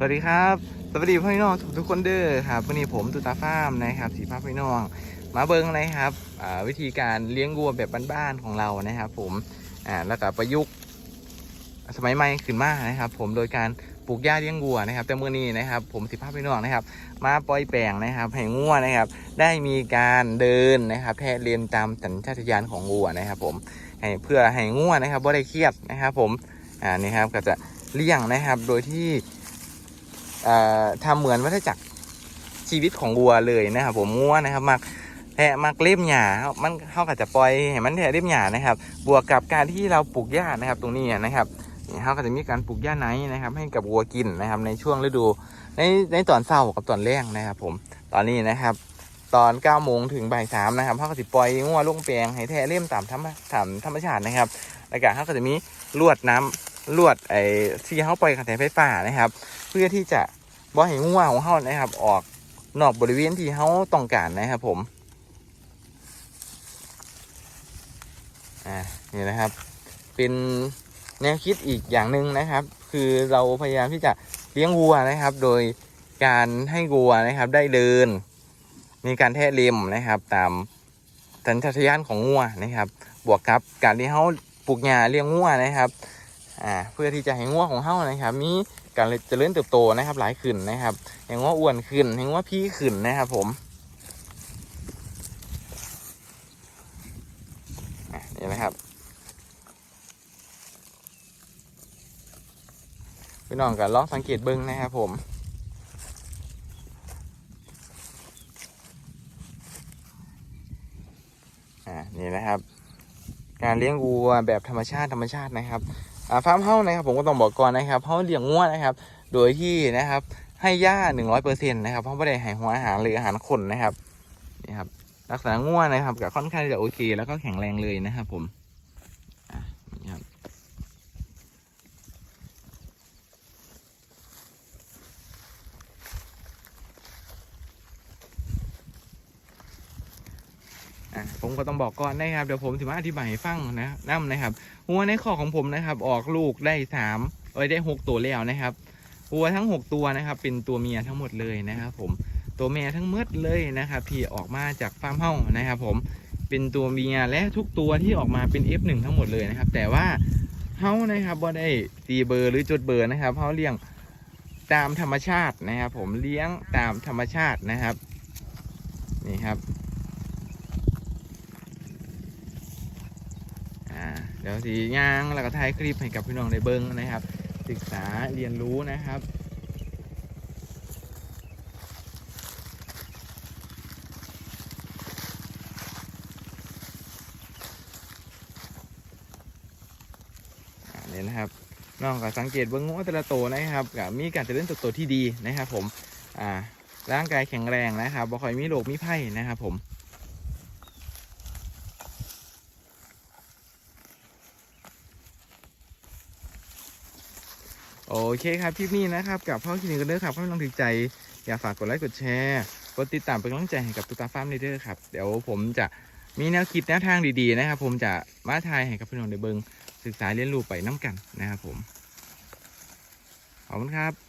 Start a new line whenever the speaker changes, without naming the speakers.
สวัสดีครับสวัสดีพี่น้องทุกคนเด้อครับวันนี้ผมตุตาฟาร์มนะครับสีภาพพี่น้องมาเบิ้งนะครับวิธีการเลี้ยงวัวแบบบ้านๆของเรานะครับ ผมอ่าแล้วก็ประยุกต์สมัยใหม่ขึ้นมานะครับ ผมโดยการปลูกหญ้าเลี้ยงวัวนะครับ แต่เมื่อนี้นะครับ ผมสิภาพพี่น้องนะครับ มาปล่อยแปลงนะครับให้งัวนะครับ ได้มีการเดินนะครับแทะเรียนตามสัญชาตญาณของวัวนะครับ ผมให้เพื่อให้งัวนะครับบ่ได้เครียดนะครับ ผมอ่านี่ครับก็จะเลี้ยงนะครับโดยที่ ทำเหมือนวัฏจักรชีวิตของวัวเลยนะครับผมงัวนะครับมักแทะมักเล็บหญ้ามันเข้ากับจะปล่อยให้มันแทะเล็บหญ้านะครับ บวกกับการที่เราปลูกหญ้านะครับ ตรงนี้นะครับเขาก็จะมีการปลูกหญ้าไนนะครับ ให้กับวัวกินนะครับ ในช่วงฤดู ในในตอนเช้ากับตอนแรงนะครับ ผมตอนนี้นะครับ ตอน9ก้าโมงถึงบ่ายสามนะครับเขาก็จะปล่อยงัวลงแปลงให้แทะเล่มตามธรรมตามธรรมชาตินะครับแล้วก็เขาก็จะมีลวดน้ำ ลวดไอ้ที่เขาปล่อยกระแสไฟฟ้านะครับ เพื่อที่จะบ่ให้งัวของเขานะครับ ออกนอกบริเวณที่เขาต้องการนะครับ ผมอ่านี่นะครับ เป็นแนวคิดอีกอย่างหนึ่งนะครับ คือเราพยายามที่จะเลี้ยงวัวนะครับ โดยการให้วัวนะครับ ได้เดิน มีการแทะเล็มนะครับ ตามสัญชาตญาณของงัวนะครับ บวกกับการที่เขาปลูกหญ้าเลี้ยงงัวนะครับ อ่าเพื่อที่จะให้งัวของเขานะครับ มีการเจริญเติบโตนะครับ หลายขึ้นนะครับอย่างว่าอ้วนขึ้นอย่างว่าพี่ขึ้นนะครับผมนี่นะครับพี่น้องกันลองสังเกตเบิ้งนะครับผมอ่านี่นะครับ การเลี้ยงวัวแบบธรรมชาติธรรมชาตินะครับ ฟาร์มเฮ้านะครับผมก็ต้องบอกก่อนนะครับเฮ้าเลี้ยงงัวนะครับ โดยที่นะครับให้หญ้าหนึ่งร้อยเปอร์เซ็นต์นะครับเพราะไม่ได้ให้หัวอาหารหรืออาหารคนนะครับนี่ครับลักษณะงัวนะครับก็ค่อนข้างจะโอเค แล้วก็แข็งแรงเลยนะครับผมอะนี่ครับ อะผมก็ต้องบอกก่อนนะครับเดี๋ยวผมจะมาอธิบายให้ฟังนะน้ำนะครับวัวในข้อของผมนะครับ ออกลูกได้สามเอ้ยได้หกตัวแล้วนะครับวัวทั้งหกตัวนะครับ เป็นตัวเมียทั้งหมดเลยนะครับ ผมตัวเมียทั้งหมดเลยนะครับที่ออกมาจากฟาร์มเฮ้านะครับ ผมเป็นตัวเมียและทุกตัวที่ออกมาเป็น F1 ทั้งหมดเลยนะครับ แต่ว่าเฮ้านะครับว่าได้ตีเบอร์หรือจดเบอร์นะครับเฮ้าเลี้ยงตามธรรมชาตินะครับ ผมเลี้ยงตามธรรมชาตินะครับ นี่ครับ อ่า เดี๋ยวสีย่างแล้วก็ถ่ายคลิปให้กับพี่น้องได้เบิ้งนะครับ ศึกษาเรียนรู้นะครับนี่นะครับน้องก็สังเกตเบิ้งว่าแต่ละตัวนะครับก็มีการเจริญเติบโตที่ดีนะครับ ผมอ่าร่างกายแข็งแรงนะครับบ่ค่อยมีโรคมีไข้นะครับ ผม โอเคครับคลิปนี้นะครับกับพ่อคินิกกันเด้อครับพ่อน้องถึงใจ อย่าฝากกดไลค์กดแชร์กดติดตามเป็นกำลังใจให้กับตุ๊กตาฟาร์มเด้อครับเดี๋ยวผมจะมีแนวคิดแนวทางดีๆนะครับ ผมจะมาทายให้กับพี่น้องได้เบิงศึกษาเรียนรู้ไปน้ำกันนะครับผมขอบคุณครับ